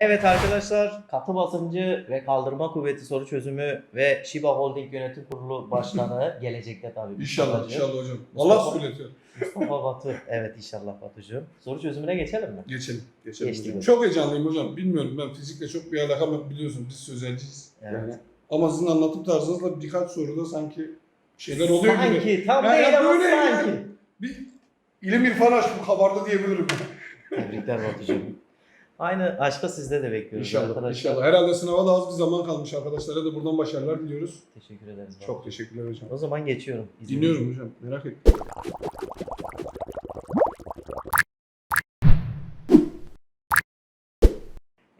Evet arkadaşlar katı basıncı ve kaldırma kuvveti soru çözümü ve Shiba Holding Yönetim Kurulu Başkanı gelecekte tabii. İnşallah Mustafa'cığım. inşallah hocam. Allah Mustafa-. Mustafa Batu. Evet inşallah Batucuğum. Soru çözümüne geçelim mi? Geçelim. Geçelim Geçtik hocam. hocam. Çok heyecanlıyım hocam. Bilmiyorum ben fizikle çok bir alakam yok biliyorsun biz sözelciyiz. Evet. Yani. Ama sizin anlatım tarzınızla birkaç soruda sanki şeyler oluyor gibi. Sanki tam Ya- ya değil ama böyle yani. sanki. Bir ilim irfan aşkı kabardı diyebilirim. Tebrikler Batucuğum. Aynı aşkı sizde de bekliyoruz İnşallah, arkadaşlar. inşallah. Herhalde sınava da az bir zaman kalmış arkadaşlara da buradan başarılar diliyoruz. Teşekkür ederiz. Batu. Çok teşekkürler hocam. O zaman geçiyorum. İzninizle. Dinliyorum hocam, merak ettim.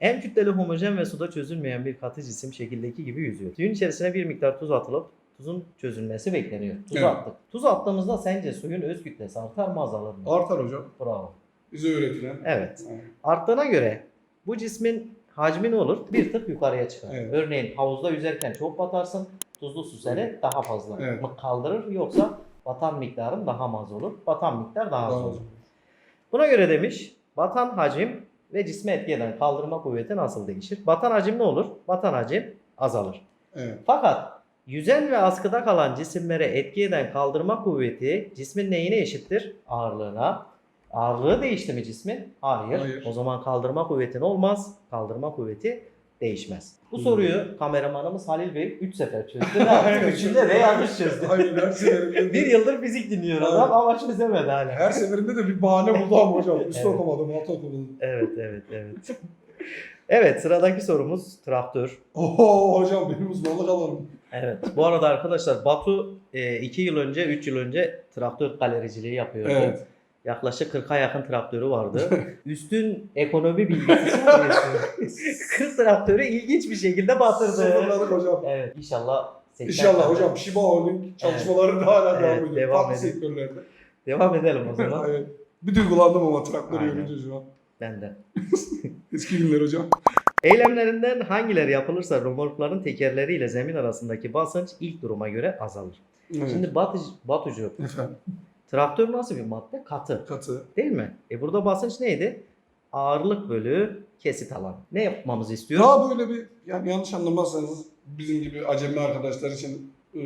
En kütleli homojen ve suda çözülmeyen bir katı cisim şekildeki gibi yüzüyor. Suyun içerisine bir miktar tuz atılıp tuzun çözülmesi bekleniyor. Tuz Evet. attık. Tuz attığımızda sence suyun öz kütlesi artar mı azalır mı? Artar hocam. Bravo. Bize öğretilen. Evet. Yani. Arttığına göre bu cismin hacmi ne olur? Bir tık yukarıya çıkar. Evet. Örneğin havuzda yüzerken çok batarsın. Tuzlu su seni daha fazla Evet. mı kaldırır yoksa batan miktarın daha az olur. Batan miktar daha az Daha az olur. olur. Buna göre demiş batan hacim ve cisme etki eden kaldırma kuvveti nasıl değişir? Batan hacim ne olur? Batan hacim azalır. Evet. Fakat yüzen ve askıda kalan cisimlere etki eden kaldırma kuvveti cismin neyine eşittir? Ağırlığına. Ağırlığı değişti mi cismin? Hayır. Hayır. O zaman kaldırma kuvveti ne olmaz? Kaldırma kuvveti değişmez. Bu Hmm. soruyu kameramanımız Halil Bey 3 sefer çözdü. Ne yaptı? Üçünde de yanlış çözdü. Her seferinde. bir yıldır fizik dinliyor adam ama çözemedi hala. Her seferinde de bir bahane buldu ama hocam. Üst Evet. okumadım, alt okumadım. Evet, evet, evet. evet, sıradaki sorumuz traktör. Oho hocam benim uzmanlık alanım. Evet. Bu arada arkadaşlar Batu 2 yıl önce, 3 yıl önce traktör galericiliği yapıyordu. Evet. Yaklaşık 40'a yakın traktörü vardı. Üstün ekonomi bilgisi 40 traktörü ilginç bir şekilde batırdı. Sıfırladık hocam. Evet, inşallah. 80 İnşallah tane. hocam Shiba Holding çalışmaları da hala Evet, devam ediyor. devam Farklı ediyor. sektörlerde. Devam edelim o zaman. evet. Bir duygulandım ama traktörü Aynen. görünce şu an. Benden. Eski günler hocam. Eylemlerinden hangileri yapılırsa römorkların tekerleriyle zemin arasındaki basınç ilk duruma göre azalır. Evet. Şimdi Batu, Batucu, Efendim traktör nasıl bir madde? Katı. katı. Değil mi? E burada basınç neydi? Ağırlık bölü kesit alan. Ne yapmamızı istiyor? Daha böyle bir yani yanlış anlamazsanız bizim gibi acemi arkadaşlar için e,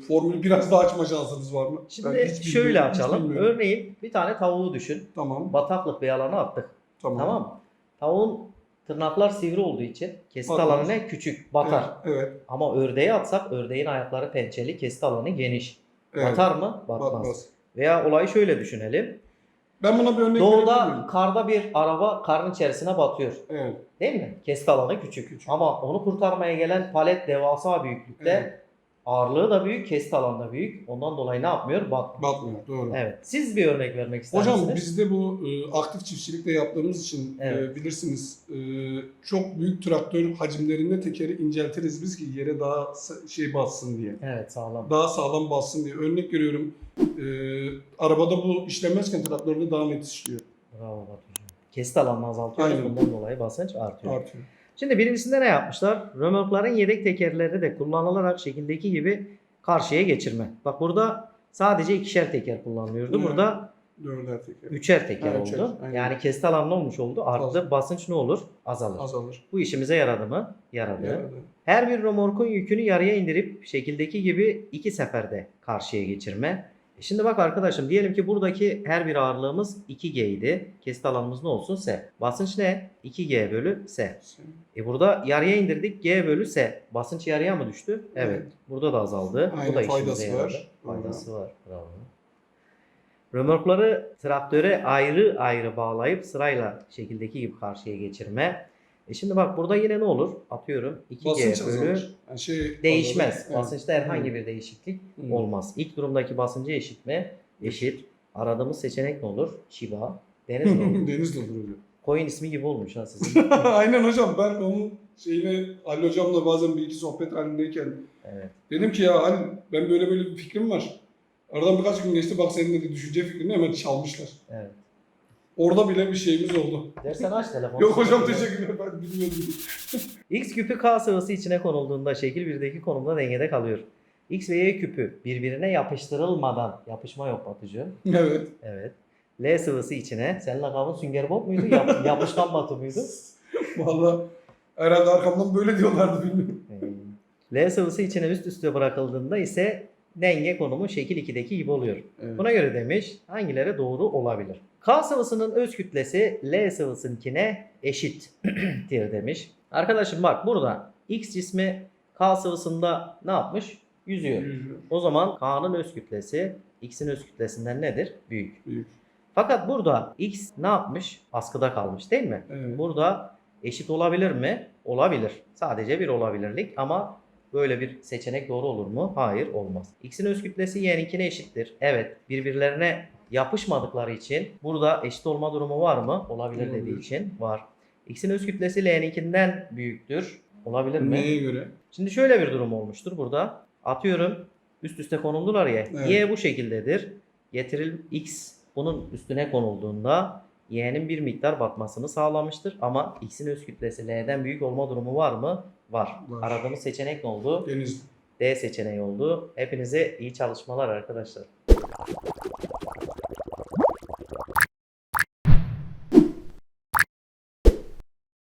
formülü biraz daha açma şansınız var mı? Şimdi Ben hiç şöyle hiç açalım. bilmiyorum. Örneğin bir tane tavuğu düşün. Tamam. Bataklık bir alana attık. Tamam. Tamam mı? Tavuğun tırnaklar sivri olduğu için kesit Batmaz. alanı ne? Küçük. Batar. Evet. Evet. Ama ördeğe atsak ördeğin ayakları pençeli, kesit alanı geniş. evet. Batar mı? Batmaz. Batmaz. Veya olayı şöyle düşünelim. Ben buna bir örnek Doğuda karda bir araba karın içerisine batıyor. Evet. Değil mi? Kesit alanı küçük. Küçük. Ama onu kurtarmaya gelen palet devasa büyüklükte. Evet. Ağırlığı da büyük, kesit alanı da büyük. Ondan dolayı ne yapmıyor? Batmıyor. Batmıyor. Doğru. Evet. Siz bir örnek vermek ister Hocam misiniz? bizde bu e, aktif çiftçilikle yaptığımız için Evet. e, bilirsiniz e, çok büyük traktör hacimlerinde tekeri inceltiriz biz ki yere daha şey bassın diye. Evet sağlam. Daha sağlam bassın diye. Örnek veriyorum e, arabada bu işlemezken traktörde daha net işliyor. Bravo Batucuğum. Kesit alanını azaltıyoruz. Aynen. Bundan dolayı basınç artıyor. Artıyor. Şimdi birincisinde ne yapmışlar? Römorkların yedek tekerleri de kullanılarak şekildeki gibi karşıya geçirme. Bak burada sadece ikişer teker kullanılıyordu. Evet. Burada Dörder teker. üçer teker Ha, üçer, oldu. aynen. Yani kesit alanı ne olmuş oldu? Arttı. Basınç ne olur? Azalır. Azalır. Bu işimize yaradı mı? Yaradı. Yaradı. Her bir römorkun yükünü yarıya indirip şekildeki gibi iki seferde karşıya geçirme. E Şimdi bak arkadaşım diyelim ki buradaki her bir ağırlığımız 2G idi. Kesit alanımız ne olsun? S. Basınç ne? 2G bölü S. E burada yarıya indirdik G bölü S. Basınç yarıya mı düştü? Evet. Evet. Burada da azaldı. Aynen, Bu da faydası yaradı. var. Faydası var. Bravo. Römorkları traktöre ayrı ayrı bağlayıp sırayla şekildeki gibi karşıya geçirme. E şimdi bak burada yine ne olur? Atıyorum 2G Basınç bölü. Yani şey değişmez. azalır. Evet. Basınçta herhangi bir değişiklik Hı. olmaz. İlk durumdaki basıncı eşit mi? Eşit. Aradığımız seçenek ne olur? Shiba. Deniz mi olur? Denizli olur hocam. Coin ismi gibi olmuş ha sizin. Aynen hocam ben onun şeyine Ali hocamla bazen bir iki sohbet halindeyken Evet. dedim ki ya hani ben böyle böyle bir fikrim var. Aradan birkaç gün geçti bak senin de düşünce fikrini hemen çalmışlar. Evet. Orada bile bir şeyimiz oldu. Dersen aç telefonu. Yok hocam teşekkürler ben bilmiyordum. X küpü K sıvısı içine konulduğunda şekil 1'deki konumda dengede kalıyor. X ve Y küpü birbirine yapıştırılmadan yapışma yok Batucu. evet. Evet. L sıvısı içine. Senin lakabın Sünger Bob muydu? Yap, yapışkan Batu muydu? Valla herhalde arkamdan böyle diyorlardı bilmiyorum. Ee, L sıvısı içine üst üste bırakıldığında ise denge konumu şekil 2'deki gibi oluyor. Evet. Buna göre demiş hangileri doğru olabilir? K sıvısının öz kütlesi L sıvısınkine eşittir demiş. Arkadaşım bak burada X cismi K sıvısında ne yapmış? Yüzüyor. Yüzüyor. O zaman K'nın öz kütlesi X'in öz kütlesinden nedir? Büyük. Büyük. Fakat burada X ne yapmış? Askıda kalmış değil mi? Evet. Burada eşit olabilir mi? Olabilir. Sadece bir olabilirlik ama böyle bir seçenek doğru olur mu? Hayır olmaz. X'in öz kütlesi Y'ninkine eşittir. Evet birbirlerine yapışmadıkları için burada eşit olma durumu var mı? Olabilir Olabilir. dediği için var. X'in öz kütlesi L'ninkinden büyüktür. Olabilir mi? Neye göre? Şimdi şöyle bir durum olmuştur burada. Atıyorum üst üste konuldular ya. Evet. Y bu şekildedir. Getiril X bunun üstüne konulduğunda Y'nin bir miktar batmasını sağlamıştır. Ama X'in öz kütlesi L'den büyük olma durumu var mı? Var. Var. Aradığımız seçenek ne oldu? Deniz. D seçeneği oldu. Hepinize iyi çalışmalar arkadaşlar.